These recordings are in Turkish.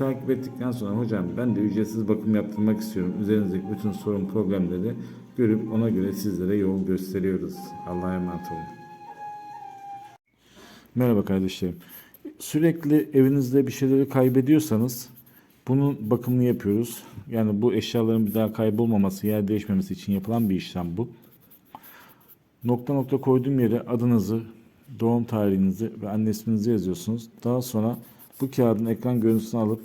Takip ettikten sonra hocam ben de ücretsiz bakım yaptırmak istiyorum. Üzerinizdeki bütün sorun problemleri görüp ona göre sizlere yol gösteriyoruz. Allah'a emanet olun. Merhaba kardeşlerim. Sürekli evinizde bir şeyleri kaybediyorsanız bunun bakımını yapıyoruz. Yani bu eşyaların bir daha kaybolmaması, yer değişmemesi için yapılan bir işlem bu. Nokta nokta koyduğum yere adınızı, doğum tarihinizi ve anne isminizi yazıyorsunuz. Daha sonra bu kağıdın ekran görüntüsünü alıp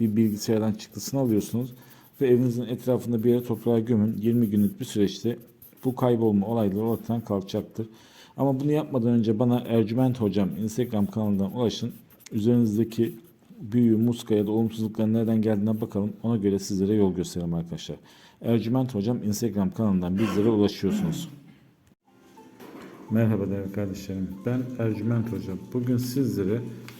bir bilgisayardan çıktısını alıyorsunuz ve evinizin etrafında bir yere toprağa gömün. 20 günlük bir süreçte bu kaybolma olayları ortadan kalkacaktır. Ama bunu yapmadan önce bana Ercüment Hocam Instagram kanalından ulaşın. Üzerinizdeki büyü, muska ya da olumsuzlukların nereden geldiğine bakalım. Ona göre sizlere yol gösterelim arkadaşlar. Ercüment Hocam Instagram kanalından bizlere ulaşıyorsunuz. Merhaba değerli kardeşlerim. Ben Ercüment Hocam. Bugün sizlere